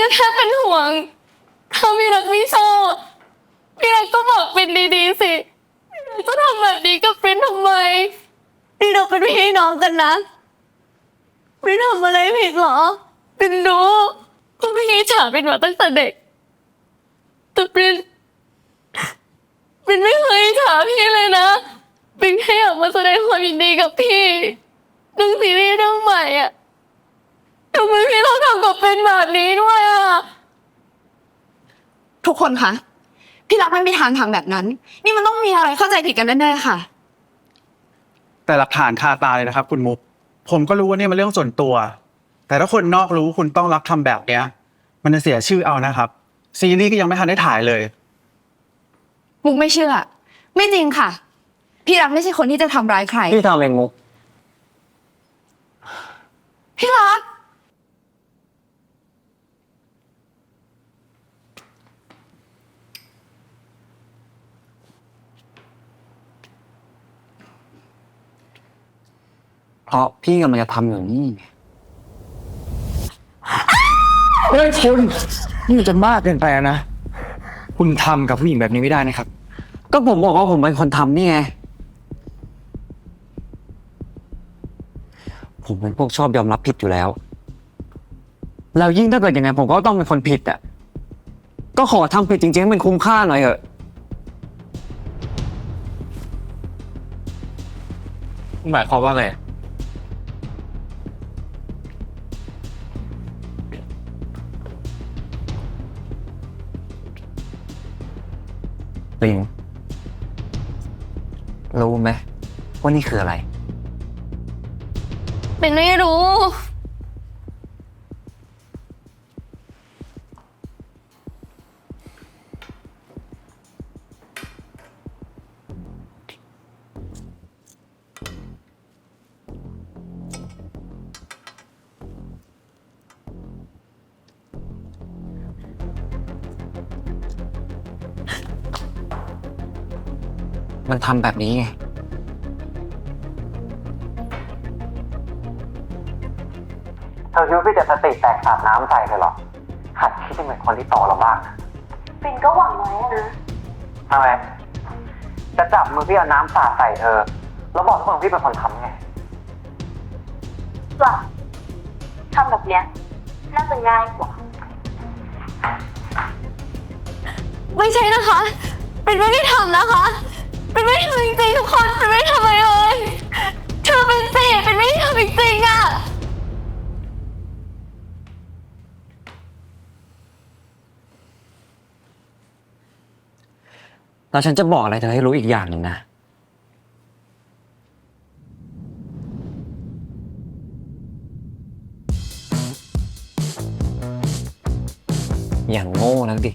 ก็แค่เป็นห่วง ถ้ามีรักไม่ชอบพี่รักก็บอกเป็นดีๆสิพี่รักจะทำแบบนี้กับเปรินทำไมนี่เราเป็นพี่น้องกันนะไม่ทำอะไรผิดหรอเป็นรู้ก็พี่ถามเป็นมาตั้งแต่เด็กแต่เป็นเป็นไม่เคยถามพี่เลยนะเป็นแค่อยากมาแสดงความยินดีกับพี่ดึงซีรีส์เรื่องใหม่อะ ทำไมพี่ต้องทำกับเป็นแบบนี้ด้วยอะทุกคนคะพี่รักไม่มีทางทำแบบนั้น นี่มันต้องมีอะไรเข้าใจผิดกันแน่ๆค่ะ แต่หลักฐานคาตาเลยนะครับ คุณมุก ผมก็รู้ว่าเนี่ยมันเรื่องส่วนตัว แต่ถ้าคนนอกรู้คุณต้องรับทำแบบเนี้ย มันจะเสียชื่อเอานะครับ ซีรีส์ก็ยังไม่ทันได้ถ่ายเลย มุกไม่เชื่อ ไม่จริงค่ะ พี่รักไม่ใช่คนที่จะทำร้ายใคร พี่ทำเองมุก พี่รัก เพราะพี่กำลังจะทำอยู่นี่ไงเฮ้ยคุณนี่มันจะมากเกินไปแล้วนะ คุณทำกับผู้หญิงแบบนี้ไม่ได้นะครับ ก็ผมบอกว่าผมเป็นคนทำนี่ไง ผมเป็นพวกชอบยอมรับผิดอยู่แล้ว แล้วยิ่งถ้าเกิดยังไงผมก็ต้องเป็นคนผิดอะ ก็ขอทำผิดจริงๆให้มันคุ้มค่าหน่อยเถอะ หมายความว่าไง ลิง รู้ไหมว่านี่คืออะไร เป็นไม่รู้ มันทำแบบนี้ไง เธอคิดว่าพี่จะสติแตกสาดน้ำใส่เธอหรอหัดคิดให้เหมือนคนที่โตเราบ้างปินก็หวังไว้อะนะทำไมจะจับมือพี่เอาน้ำสาดใส่เธอ แล้วบอกทุกคนว่าพี่เป็นคนทำไงจ้ะทำแบบเนี้ยน่าจะง่ายกว่า ไม่ใช่นะคะ เป็นไม่ได้ทำนะคะ เป็นไม่ทำจริงๆทุกคนเป็นไม่ทำอะไรเลยเธอเป็นเศษเป็นไม่ทำจริงๆอะแล้วฉันจะบอกอะไรเธอให้รู้อีกอย่างหนึ่งนะ อย่างโง่นักดิ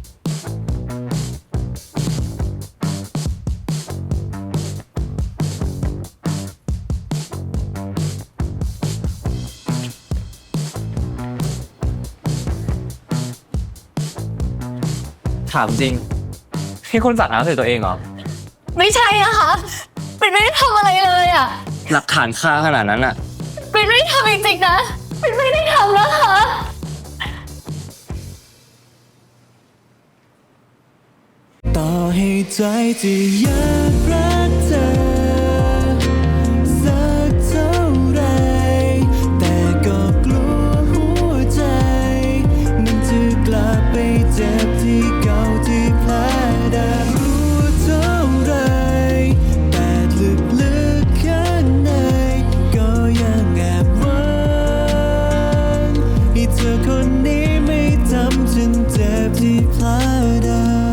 ถามจริงพี่คนสัตว์น้ำใส่ตัวเองเหรอ ไม่ใช่นะคะเป็นไม่ได้ทำอะไรเลยอะหลักฐานค่าขนาดนั้นอะเป็นไม่ได้ทำจริงๆนะเป็นไม่ได้ทำนะคะ ต่อให้ใจจะอยากรั คนนี้ไม่ทำฉันเจ็บที่พลได้